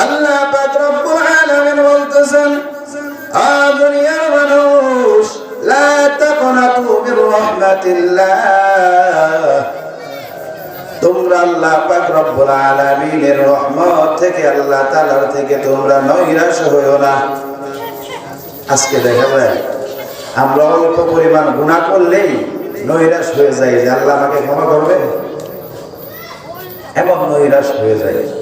আল্লাহ পাক রব্বুল আলামিন বলতেছেন, আ দুনিয়ার মানুষ, লা তাকনাতু মির রাহমাতিল্লাহ। তোমরা আল্লাহ পাক রব্বুল আলামিনের রহমত থেকে আল্লাহ তাআলার থেকে তোমরা নৈরাশ হইও না। আজকে দেখা আমরা অল্প পরিমাণ গুনাহ করলেই নৈরাশ হয়ে যাই যে আল্লাহ আমাকে ক্ষমা করবে এমন নৈরাশ হয়ে যায়।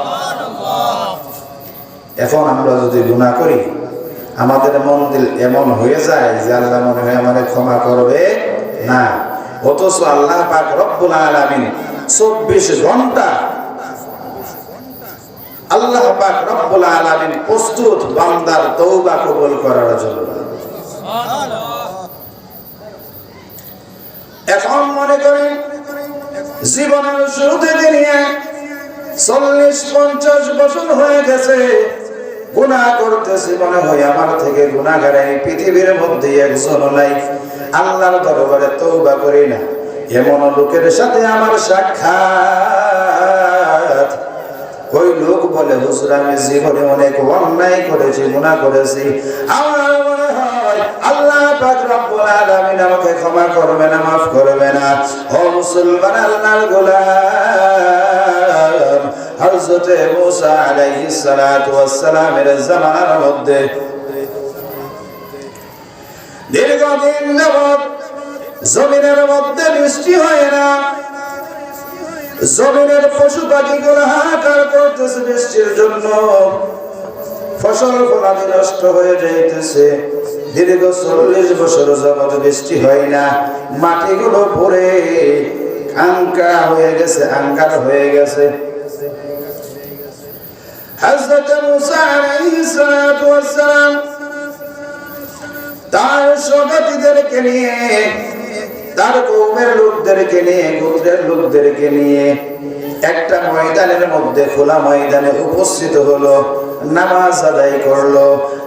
এখন আমরা যদি গুণা করি, আমাদের মন দিল এমন হয়ে যায় যে আল্লাহ মনে হয় আমাদের ক্ষমা করবে না। অথচ আল্লাহ পাক রব্বুল আলামিন চব্বিশ ঘণ্টা আল্লাহ পাক রব্বুল আলামিন প্রস্তুত বান্দার তওবা কবুল করার জন্য। এখন মনে করি, জীবনের শুরু থেকে নিয়ে চল্লিশ পঞ্চাশ বছর হয়ে গেছে। গুণা করতেছি মনে হয় আমার থেকে গুণাগার এই পৃথিবীর মধ্যে একজন নাই। আল্লাহর দরবারে তৌবা করি না। এমন লোকের সাথে আমার সাক্ষাৎ। ওই লোক বলে, হুজুর, আমি জীবনে অনেক অন্যায় করেছি গুণা করেছি। আমার মনে হয় আল্লাহ পাক আমাকে ক্ষমা করবে না মাফ করবে না। ও মুসলমান, আল্লাহর হযরতে মুসা আলাইহিস সালাতু ওয়াস সালামের জামানার মধ্যে দীর্ঘদিন যাবত জমিনের মধ্যে বৃষ্টি হয় না। জমিনের পশু পাখিগুলো হাহাকার করতেছে বৃষ্টির জন্য। ফসল ফলাদি নষ্ট হয়ে যাইতেছে। দীর্ঘ চল্লিশ বছর যাবত বৃষ্টি হয় না। মাটিগুলো পরে আঙ্কা হয়ে গেছে আঙ্কার হয়ে গেছে। হযরত মুসা আলাইহিস সালাতু ওয়াস সালাম তার সঙ্গীদেরকে নিয়ে, তার কৌমের লোকদেরকে নিয়ে গোত্রের লোকদেরকে নিয়ে একটা ময়দানের মধ্যে খোলা ময়দানে উপস্থিত হলো, নামাজ আদায় করল।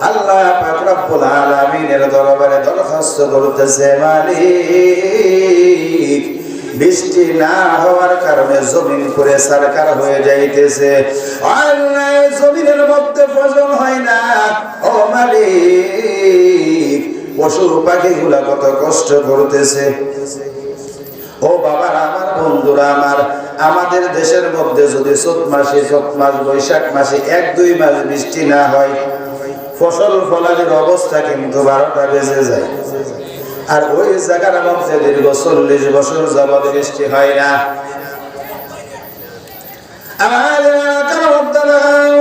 আল্লাহ পাক রব্বুল আলামিনের দরবারে দরখাস্ত করতেছে, মালিক বৃষ্টি না হওয়ার কারণে জমিন করে সরকার হয়ে যাইতেছে। জমিনের মধ্যে ফসল হয় না। ও মালিক, পশু পাখি গুলা কত কষ্ট করতেছে। ও বাবার, আমার বন্ধুরা, আমার, আমাদের দেশের মধ্যে যদি চোত মাসে চোত মাস, বৈশাখ মাসে এক, দুই মাস বৃষ্টি না হয়, ফসল ফলাদের অবস্থা কিন্তু বারোটা বেজে যায়। আর ওই জায়গার মধ্যে দীর্ঘ চল্লিশ বছর যাবৎ বৃষ্টি হয় না।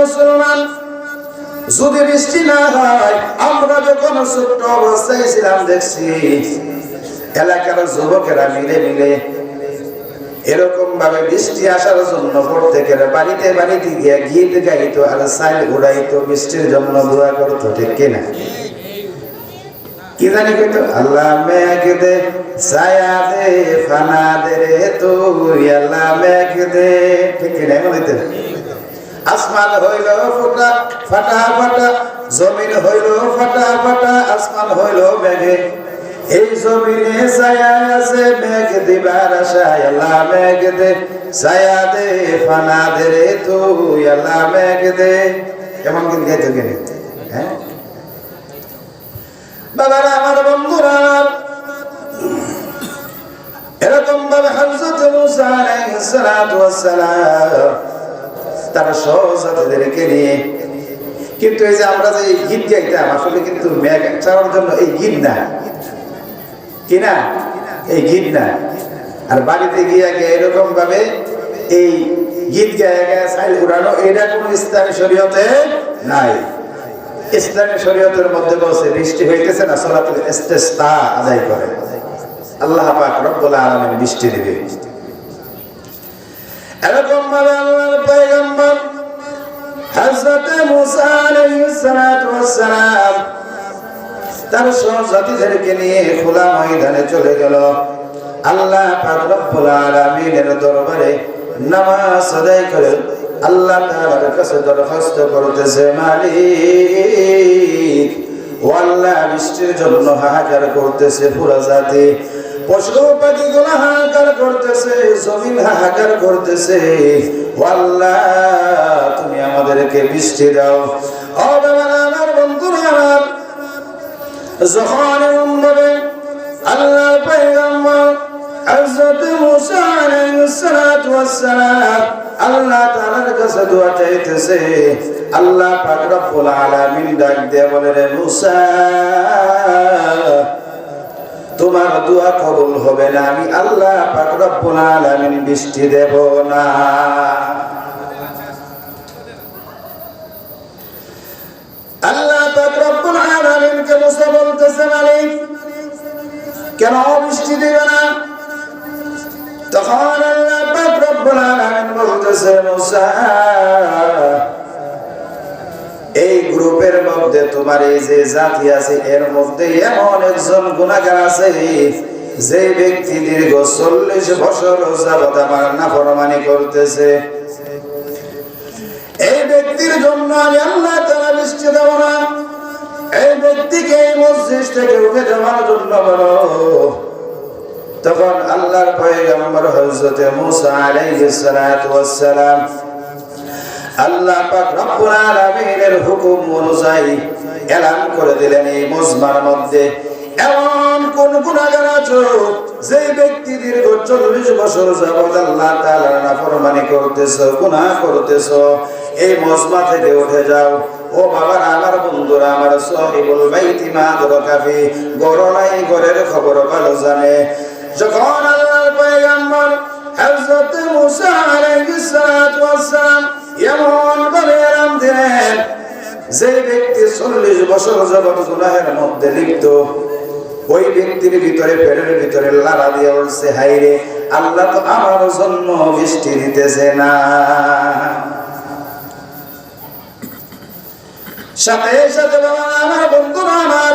মুসলমান, যদি বৃষ্টি না হয়, আমরা যখন ছোট্ট অবস্থায় ছিলাম, দেখছি এলাকার যুবকেরা মিলে মিলে এরকম ভাবে বৃষ্টি আসার জন্য প্রত্যেকের বাড়িতে বাড়িতে গিয়ে গীত গাইতো আর সাইল উড়াইতো, বৃষ্টির জন্য দোয়া করতো, ঠিক কিনা? কি জানি কইতো আল্লাহ মেঘ দে ছায়া দে, ফানা দে রে তুই, আল্লাহ মেঘ দে ঠিক কিনা বলিতে? আসমান হইল ফুটা, ফাটা ফাটা, জমিন হইল ফাটা ফাটা, আসমান হইল মেঘে। এই জমিনে ছায়া আছে, মেঘ দিবার আশায় আল্লাহ মেঘ দে ছায়া দে, ফানা দে রে তুই, আল্লাহ মেঘ দে কেমন কিন্তু গাইতো কেন হ্যাঁ? এরকম ভাবে কিন্তু আমরা যে গীত গাইতাম, আসলে কিন্তু মেঘ চাওয়ার জন্য এই গীত না। কি না? এই গীত না। আর বাড়িতে গিয়ে এরকম ভাবে এই গীত গায়ে গায়ে উড়ানো, এটা কোনো ইসলামী শরীয়তে নাই। ইসলামী শরীয়তের মধ্যে বসে বৃষ্টি হইতেছে না, সলাতুল ইস্তেস্তা আদায় করে। আল্লাহ পাক রব্বুল আলামিন বৃষ্টি দিবে। এরকম ভাবে আল্লাহর পয়গম্বর হযরত মুসা আলাইহিস সালাতু তার নিয়ে খোলা ময়দানে চলে গেল। আল্লাহ পাক রব্বুল আলামিনের দরবারে নামাজ আদায় করে হাহাকার করতেছে পুরো জাতি। পশু পাখি গুলো হাহাকার করতেছে, জমিন হাহাকার করতেছে। ও তুমি আমাদেরকে বৃষ্টি দাও। আমার আমার, যখন পয়গম্বর মুসা আলাইহিস সালাতু ওয়াস সালাম আল্লাহ তাআলার কাছে দোয়া চাইতেছে। আল্লাহ পাক রব্বুল আলামিন ডাক দিয়ে বলে, রে মুসা, তোমার দোয়া কবুল হবে না, আমি আল্লাহ পাক রব্বুল আলামিন বৃষ্টি দেব না। আল্লাহ পাক রব্বুল মুসা কেন বৃষ্টি দিবে না? তখন এই গ্রুপের মধ্যে তোমার এই যে জাতি আছে, এর মধ্যে এমন একজন গুণাগার আছে, যে ব্যক্তি দীর্ঘ চল্লিশ বছর যাবত আমার নাফরমানি করতেছে। এই ব্যক্তির জন্য আমি আল্লাহ তারা বৃষ্টি দেব না। এই ব্যক্তিকে এই মসজিদ থেকে উঠে যাওয়ার জন্য বলো তখন আল্লাহর পয়গম্বর হযরত মুসা আলাইহিস সালাতু ওয়াস সালাম আল্লাহ পাক রব্বুল আলামিনের হুকুম অনুযায়ী এলান করে দিলেন এই মজমার মধ্যে। এমন কোন গুনাহগার আছো যে ব্যক্তি দীর্ঘ চল্লিশ বছর যাবত আল্লাহ তাআলার নাফরমানি করতেছো, গুনাহ করতেছো। এই মজমা থেকে উঠে যাও। ও বাবার, আমার বন্ধুরা, আমার সহিবুল বাইতি মা দরকাফি গরনাই ঘরের খবর ভালো জানে। যখন আল্লাহর পয়গম্বর হযরত মুসা আলাইহিস সালাতু ওয়াস সালাম এমন ভাবে আরাম দিলেন, যে ব্যক্তি চল্লিশ বছর জগৎ গুনাহের মধ্যে লিপ্ত, ওই ব্যক্তির ভিতরে পেটের ভিতরে লাড়া দিয়ে উঠছে হাইরে আল্লাহ তো আমার জন্য বৃষ্টি দিতেছে না। সাথে সাথে বাবা আমার বন্ধুরা আমার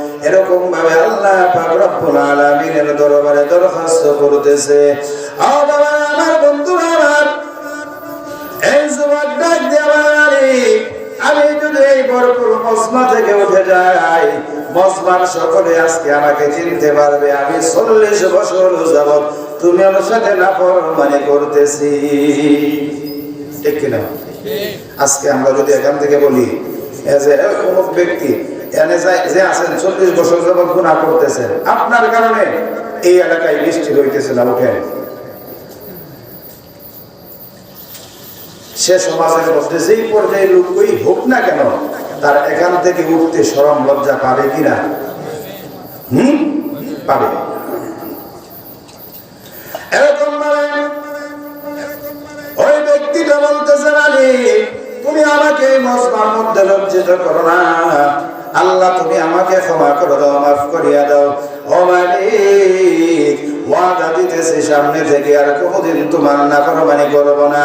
এরকম ভাবে আল্লাহ পাক রব্বুল আলামিনের দরবারে দরখাস্ত করতেছে। ও বাবা, আমার আমার, এই যুবক ডাক আমি যদি এই থেকে উঠে যাই সকলে আজকে আমাকে চিনতে পারবে, আমি চল্লিশ বছর যাবৎ তুমি আমার সাথে নাফরমানি করতেছি। ঠিক কিনা? আজকে আমরা যদি এখান থেকে বলি, এ অমুক ব্যক্তি আছেন, চল্লিশ বছর গুণা করতেছেন। আপনার কারণে এই এলাকায় বৃষ্টি হইতেছে না সে সমাজের মধ্যে যেই পর্যায়ে হোক না কেন, তার এখান থেকে উঠতে সরম লজ্জা পাবে কিনা? হুম? পাবে। এরকম ওই ব্যক্তিটা বলতেছে তুমি আমাকে এই মজমার মধ্যে লজ্জিত করো না। আল্লাহ, তুমি আমাকে ক্ষমা করে দাও, মাফ করিয়া দাও। ও মালিক, ওয়াদা দিতেছি সামনে থেকে আর কোনোদিন তোমার না ফরমানি করব না।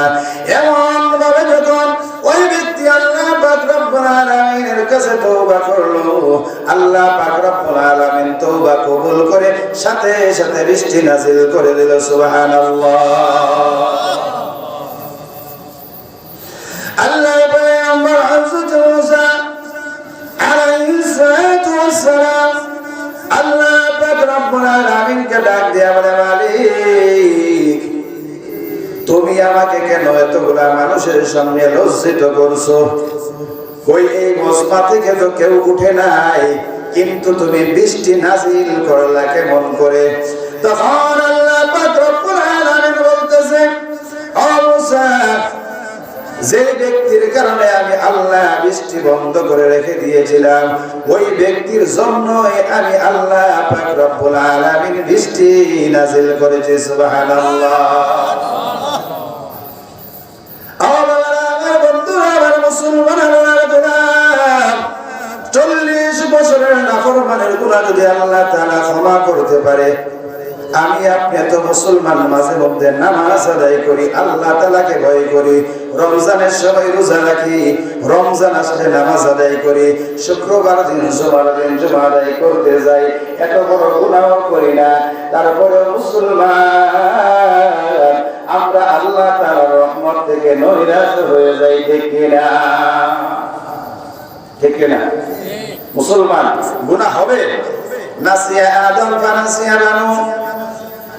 এমন ভাবে যখন ওই ব্যক্তি আল্লাহ পাক রব্বুল আলামিনের কাছে তওবা করল, আল্লাহ পাক রব্বুল আলামিন তওবা কবুল করে সাথে সাথে বৃষ্টি নাজিল করে দিল, সুবহানাল্লাহ। আল্লাহ পয়গম্বর হযরত তুমি আমাকে কেন এতগুলা মানুষের সামনে লজ্জিত করছ? কই এই মজমা থেকে তো কেউ উঠে নাই, কিন্তু তুমি বৃষ্টি নাজিল করলা কেমন করে? তখন আল্লাহ পাক রব্বুল আলামিন বলতেছে, ও যে ব্যক্তির কারণে আমি আল্লাহ বৃষ্টি বন্ধ করে রেখে দিয়েছিলাম, ওই ব্যক্তির জন্যই আমি আল্লাহ বৃষ্টি নাজিল করেছি, সুবহানাল্লাহ। চল্লিশ বছরের নাফরমানের গুণা যদি আল্লাহ তাআলা ক্ষমা করতে পারে আমি আপনি এত মুসলমান, মাঝে মধ্যে নামাজ আদায় করি, আল্লাহ তালাকে ভয় করি, রমজানের সময় রোজা রাখি, রমজান আসলে নামাজ আদায় করি, শুক্রবার দিন, জুমার দিন, জমা আদায় করতে যাই, এত বড় গুণাও করি না। তারপরে মুসলমান, আমরা আল্লাহ তাআলার রহমত থেকে নৈরাশ হয়ে যাই, ঠিক কিনা? ঠিক কিনা? মুসলমান, গুনাহ হবে? নাসিয়া আদম ফানাসিয়া বানু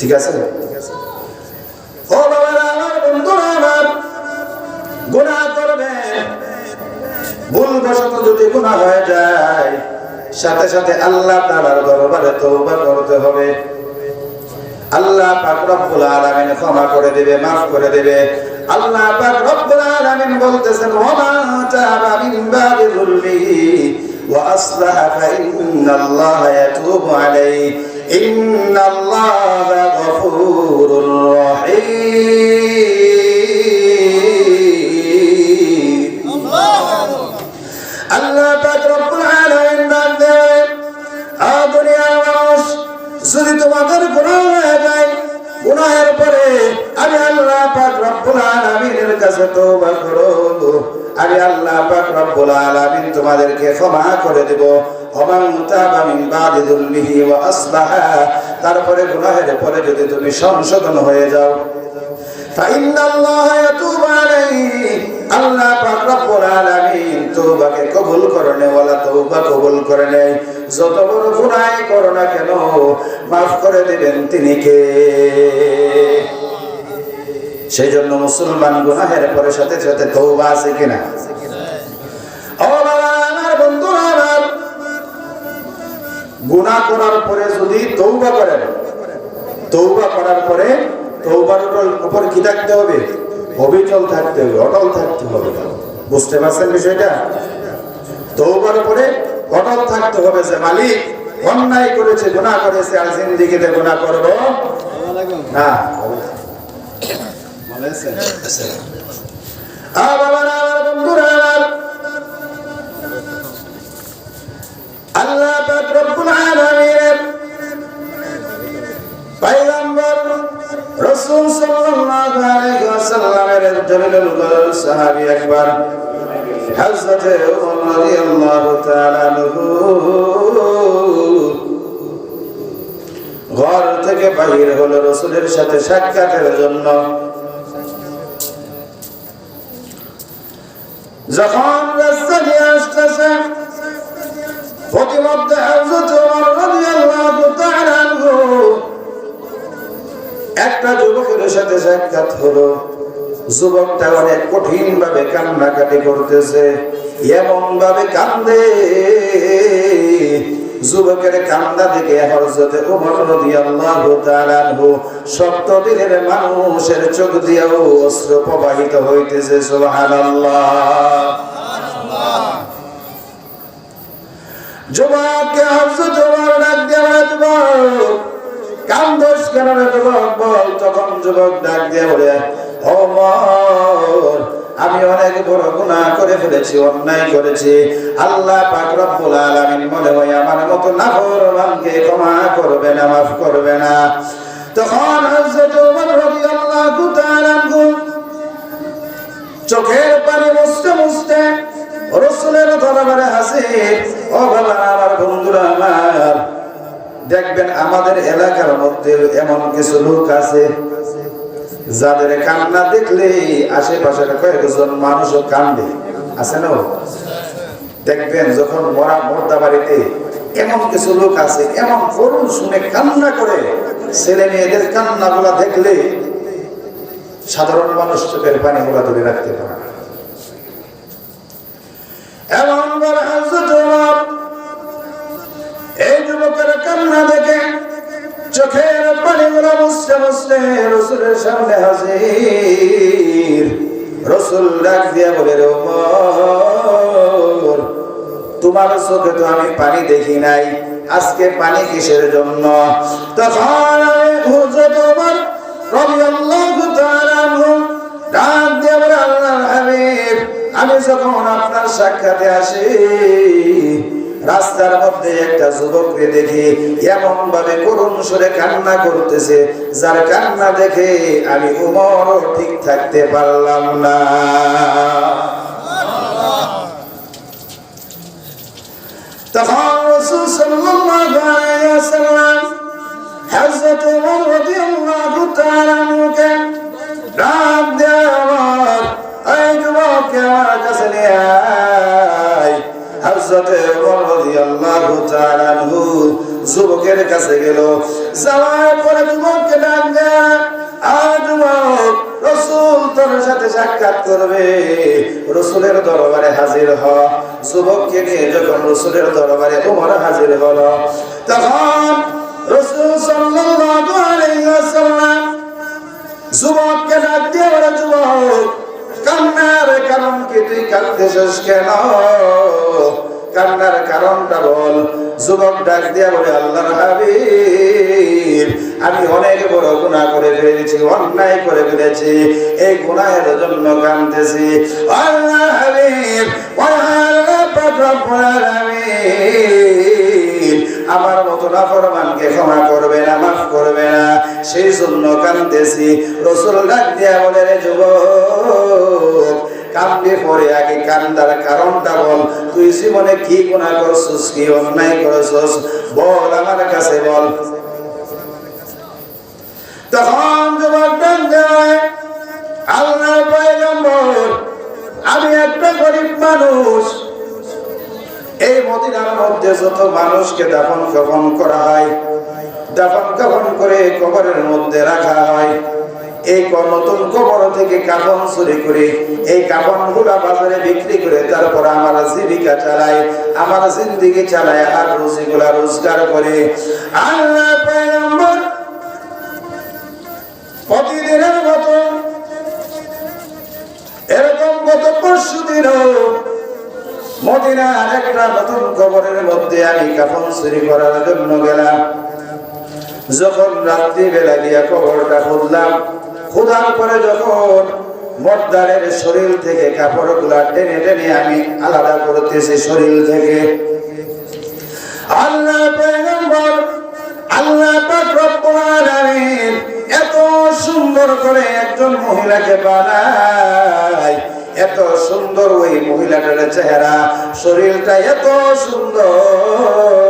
ঠিক আছে? যদি গুনাহ হয়ে যায়, সাথে সাথে আল্লাহ দরবারে করতে হবে। আল্লাহ ক্ষমা করে দিবে maaf করে দিবে। আল্লাহ পাক রব্বুল বলতেছেন ওয়া মা মিন বাদি যুলমিহি ওয়া আসলাহা ফা ইয়াতুবু আলাইহি। গফুরুর রহিম। আল্লাহ পাক রব্বুল আলামিন ডাক দেয় আ দুনিয়ার মানুষ, যদি তোমাদের গুনাহ হয়ে যায়, গুনাহের পরে আমি আল্লাহ পাক রব্বুল আলামিনের কাছে তওবা করো আমি আল্লাহ পাক রব্বুল আলামিন তোমাদেরকে ক্ষমা করে দেব। তারপরে গুনাহের পরে যদি তুমি সংশোধন হয়ে যাও। মাফ করে তিনি কে? সেই জন্য মুসলমান গুনাহের পরে সাথে সাথে তৌবা আছে কিনা? গুনাহ করার পরে যদি তওবা করেন তৌবা করার পরে তৌবার উপর কি থাকতে হবে? অবিচল থাকতে হবে অটল থাকতে হবে। বুঝতে পারছেন বিষয়টা? তৌবার উপরে অটল থাকতে হবে যে মালিক অন্যায় করেছে গুনাহ করেছে আর জিন্দিগিতে গুনাহ করব না। আ আমার বন্ধুরা একবার ঘর থেকে বাহির হলো রাসূলের সাথে সাক্ষাতের জন্য। যখন রাস্তা দিয়ে আসতেছে, প্রতিমধ্যে হযরত ওমর রাদিয়াল্লাহু তাআলা একটা যুবকের সাথে সাক্ষাৎ হলো। যুবকটা অনেক কঠিন ভাবে কান্নাকাটি করতেছে এমন ভাবে কান্দে। যুবকের কান্দা দেখে হযরত ওমর রাদিয়াল্লাহু তাআলা সপ্ত দিনের মানুষের চোখ দিয়েও অশ্রু প্রবাহিত হইতেছে সুবহানাল্লাহ। যুবককে হযরত ওমর ডাক বলে, যুবক কেন যুবক বল? তখন যুবক ডাক দিয়ে বলে আমি অনেক বড় গুনাহ করে ফেলেছি, অন্যায় করেছি। আল্লাহ পাক রব্বুল আলামিন মনে হয় আমার মতো নাফরমানকে ক্ষমা করবে না, মাফ করবে না। তখন হযরত ওমর রাদিয়াল্লাহু তাআলা চোখের পানি মুছতে মুছতে রসুলের দরবারে হাসির দেখবেন আমাদের এলাকার মধ্যে এমন কিছু লোক আছে, যাদের কান্না দেখলে আশেপাশের কয়েকজন মানুষও কান্দে আছে না দেখবেন যখন মরা মর্দা বাড়িতে এমন কিছু লোক আছে, এমন করুন শুনে কান্না করে, ছেলে মেয়েদের কান্না গুলা দেখলে সাধারণ মানুষ চোখের পানি গুলা ধরে রাখতে পারে। এমন কান্না দেখে চোখের পানিগুলো বুঝতে বুঝতে রসুলের সামনে হাজির। রসুল ডাক দিয়া বলে তোমার চোখে তো আমি পানি দেখি নাই। আজকে পানি কিসের জন্য? তখন হাবিব, আমি যখন আপনার সাক্ষাতে আসি রাস্তার মধ্যে একটা যুবককে দেখি এমন ভাবে করুণ সরে কান্না করতেছে, যার কান্না দেখে আমি উমরও ঠিক থাকতে পারলাম না। তখন কাছে রাদিয়াল্লাহু তাআলা আনহু যুবকের কাছে গেল। যাওয়ার পরে যুবককে ডাক দেয় যুবক, রসুল তোর সাথে সাক্ষাৎ করবে। যুবককে যুবক, কান্নার কারণ কি? তুই কাঁদতেছিস কেন? কান্নার কারণটা বল, যুবক ডাক দিয়া বলে, আল্লাহর হাবিব, আমি অনেক বড় গুনাহ করে ফেলেছি, অন্যায় করে ফেলেছি, এই গুনাহের জন্য কাঁদতেছি। আল্লাহ আমার মতো নাফরমানকে ক্ষমা করবে না, মাফ করবে না, সেই জন্য কাঁদতেছি। রসুল ডাক দিয়া বলে, রে যুবক কান্দে পরে আগে কান্দার কারণটা বল। তুই জীবনে কি গুনাহ করছিস, কি অন্যায় করছিস, বল আমার কাছে বল। তখন যুবক পয়গম্বর, আমি একটা গরিব মানুষ। এই মদিনার মধ্যে যত মানুষকে দাফন কাফন করা হয় দাফন কাফন করে কবরের মধ্যে রাখা হয়। এই নতুন কবর থেকে কাফন চুরি করে, এই কাফনগুলা বাজারে বিক্রি করে, তারপর আমার জীবিকা চালায়, আমার জিন্দিগি চালায়, আর রুজি গুলা রোজগার করে। প্রতিদিনের মতো এরকম গত পরশু দিনও একটা নতুন কবরের মধ্যে আমি কাফন চুরি করার জন্য গেলাম। যখন রাত্রি বেলা গিয়া কবরটা খুঁজলাম খুঁজার পরে যখন মর্দারের শরীর থেকে কাপড়গুলা টেনে টেনে আমি আলাদা করতেছি শরীর থেকে। আল্লাহ আল্লাহ এত সুন্দর করে একজন মহিলাকে বানায়, এত সুন্দর ওই মহিলাটার চেহারা, শরীরটা এত সুন্দর।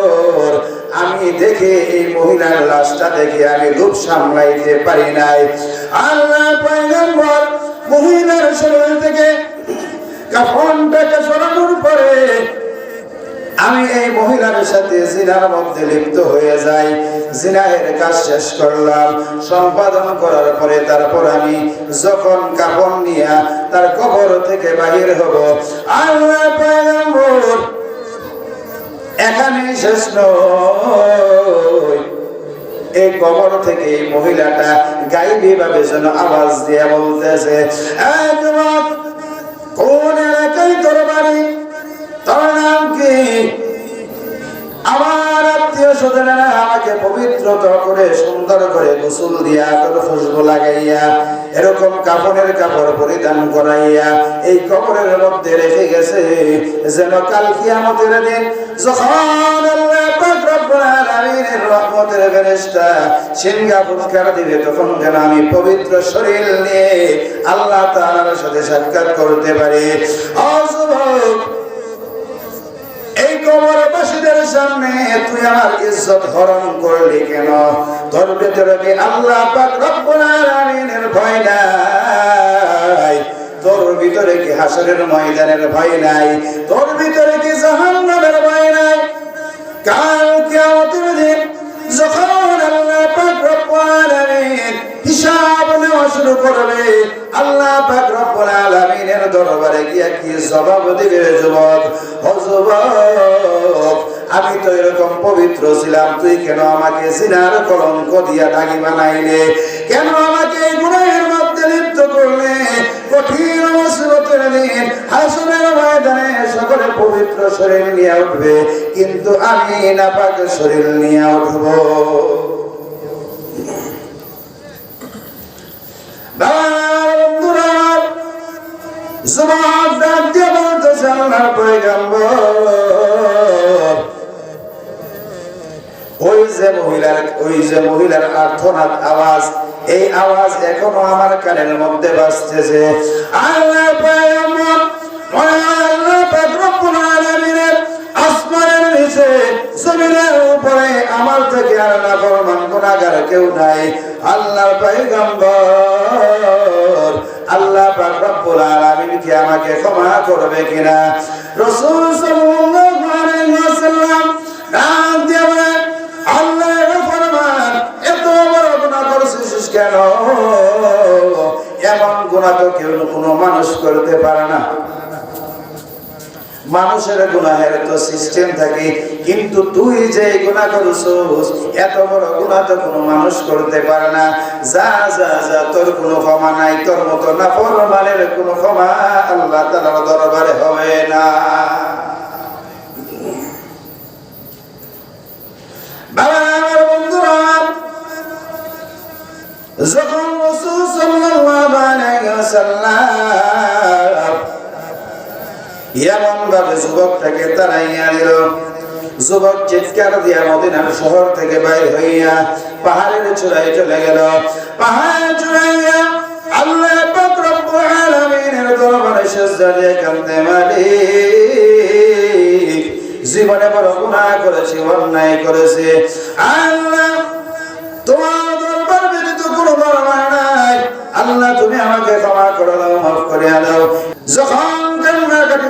আমি দেখে এই মহিলার লাশটা দেখে আমি রূপ সামলাইতে পারি নাই। আল্লাহ পয়গম্বর মহিলার শরীর থেকে কাফনটাকে সরানোর পরে আমি এই মহিলার সাথে জিনার মধ্যে লিপ্ত হয়ে যাই। জিনাহের কাজ শেষ করলাম। সম্পাদন করার পরে তারপর আমি যখন কাপড় নিয়ে তার কবর থেকে বাহির হব, আল্লাহ এখানে শেষ নয়। এই কবর থেকে এই মহিলাটা গাইবি ভাবে যেন আওয়াজ দিয়ে বলতেছে "এই কোন এলাকায় তোর বাড়ি? তোর নাম কি? আমার আত্মীয় স্বজনেরা আমাকে পবিত্রতা করে সুন্দর করে গোসল দিয়া তোর খুশবু লাগাইয়া এরকম কাপড়ের কাপড় পরিধান করাইয়া এই কবরের মধ্যে রেখে গেছে। যেন কাল কিয়ামতের দিন যখন তখন যেন আমি পবিত্র শরীর নিয়ে আল্লাহ তাআলার সাথে সাক্ষাৎ করতে পারি। অযুবক কবরবাসীদের সামনে, তুই আমার ইজ্জত হরণ করলি কেন? তোর ভেতরে কি আল্লাহ পাক রব্বুল আলামিনের ভয় নাই? তোর ভিতরে কি হাসরের ময়দানের ভয় নাই? তোর ভিতরে কি দরবারে গিয়া কি জবাব দিবে যুবক? ও আমি তো এরকম পবিত্র ছিলাম তুই কেন আমাকে সিনার কলঙ্ক দিয়া দাগি বানাইলে? কেন আমাকে গুনাহের মধ্যে লিপ্ত করলে? কঠিন দিন হাসনের ময়দানে সকলে পবিত্র শরীর নিয়ে উঠবে কিন্তু আমি নাপাক শরীর নিয়ে উঠব। বন্ধুরা, যুবক ডাক মহিলার, ওই যে মহিলার আর্থনাদ আওয়াজ, এই আওয়াজ এখনও আমার কানের মধ্যে বাজতেছে। আল্লাহ পয়গম্বর, আল্লাহ পাক রব্বুল আসমানের নিচে জমিনের উপরে আমার থেকে আর না ফরমান গুনাহগার কেউ নাই। আল্লাহর পয়গম্বর, আল্লাহ পাক রব্বুল আলামিন কি আমাকে ক্ষমা করবে কিনা? রাসূল সাল্লাল্লাহু আলাইহি ওয়াসাল্লাম ডাক দিয়ে আল্লাহর ফরমান, এত বড় গুনাহ করছিস কেন? এমন গুনাহ তো কেউ কোনো মানুষ করতে পারে না। মানুষের গুনাহের তো সিস্টেম থাকে, কিন্তু তুই যে গুনাহ করছিস, এত বড় গুনাহ তো কোনো মানুষ করতে পারে না। যা যা যা, তোর কোনো ক্ষমা নাই, তোর মতো না ফরমানের কোনো ক্ষমা আল্লাহ তাআলার দরবারে হবে না। বাবা, আমার বন্ধুরা, যখন রাসূল সাল্লাল্লাহু আলাইহি ওয়াসাল্লাম এমন ভাবে যুবকটাকে তাড়াইয়া দিল যুবক চিৎকার দিয়া মদিনার শহর থেকে বাইর হইয়া পাহাড়ের চূড়ায় চলে গেল। পাহাড় চূড়াইয়া আল্লাহ জীবনে বড় গুনাহ করেছি, অন্যায় করেছে। আল্লাহ, তোমার দরবার ব্যতীত কোনো দরবার নাই। আল্লাহ, তুমি আমাকে ক্ষমা করে দাও, মাফ করে দাও। যখন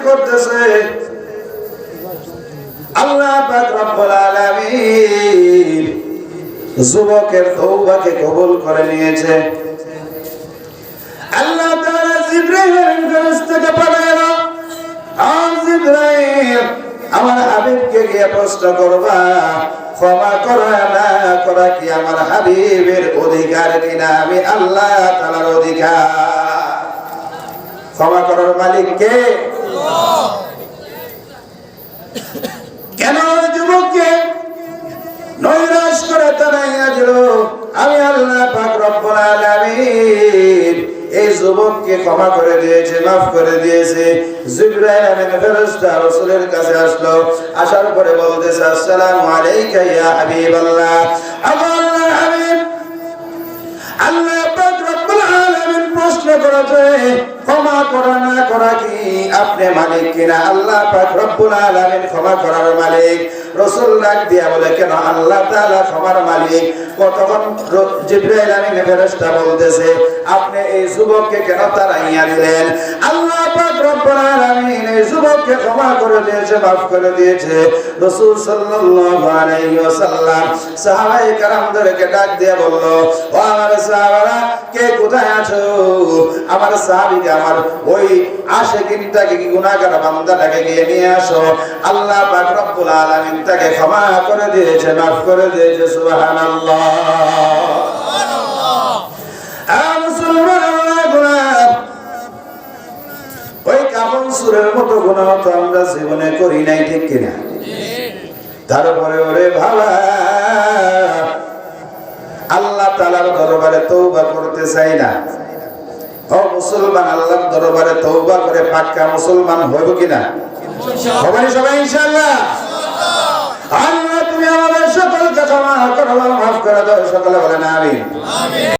করতেছে। আল্লাহ যুবকের তওবাকে কবুল করে নিয়েছে। আল্লাহ প্রশ্ন করবা, ক্ষমা করা না করা কি আমার হাবিবের অধিকার কিনা? আমি আল্লাহ অধিকার। ক্ষমা করার মালিক কে? কেন যুবককে নৈরাশ করে তারাইয়া দিল? আমি আল্লাহ পাক রব্বুল আলামিন এই যুবককে ক্ষমা করে দিয়েছে, মাফ করে দিয়েছে। জিবরাইল আমিন ফেরেশতা রাসূলের কাছে আসলো, আসার পরে বলতেছে, আসসালামু আলাইকা ইয়া হাবিবাল্লাহ। আল্লাহ হাবিব আল্লাহ পাক রব্বুল আলামিন প্রশ্ন করেছে ক্ষমা করা, না করা কি? আপনি মালিক কিনা? আল্লাহ পাক রব্বুল আলামিন ক্ষমা করার মালিক। রাসূল ডাক দিয়া বলে, কেন আল্লাহ তাআলা ক্ষমার মালিক? কতক্ষণ জিবরাইল ফেরেশতা বলতেছে, আপনি এই যুবককে কেন দিলেন? আল্লাহ পাক রব্বুল আলামিন এই যুবককে ক্ষমা করে দিয়েছে, মাফ করে দিয়েছে। সাল্লাল্লাহু আলাইহি ওয়াসাল্লাম সাহাবায়ে ডাক বলল, ও আমার সাহাবারা, কে কোথায় আছো? আমার আমার ওই আশেকিনটাকে কি গুনাহগার বান্দাটাকে গিয়ে নিয়ে আসো? আল্লাহ পাক রব্বুল আলামিন তাকে ক্ষমা করে দিয়েছে, মাফ করে দিয়েছে, সুবহানাল্লাহ। ওই কাপন সুরের তো আমরা আল্লাহ তালার দরবারে তৌবা করতে চাই না। মুসলমান, আল্লাহর দরবারে তৌবা করে পাক্কা মুসলমান হইব কিনা? হবে সবাই, ইনশাআল্লাহ? আল্লাহ, তুমি আমাদের সকলকে ক্ষমা করো, মাফ করে দাও, সকলে বলেন আমিন আমিন।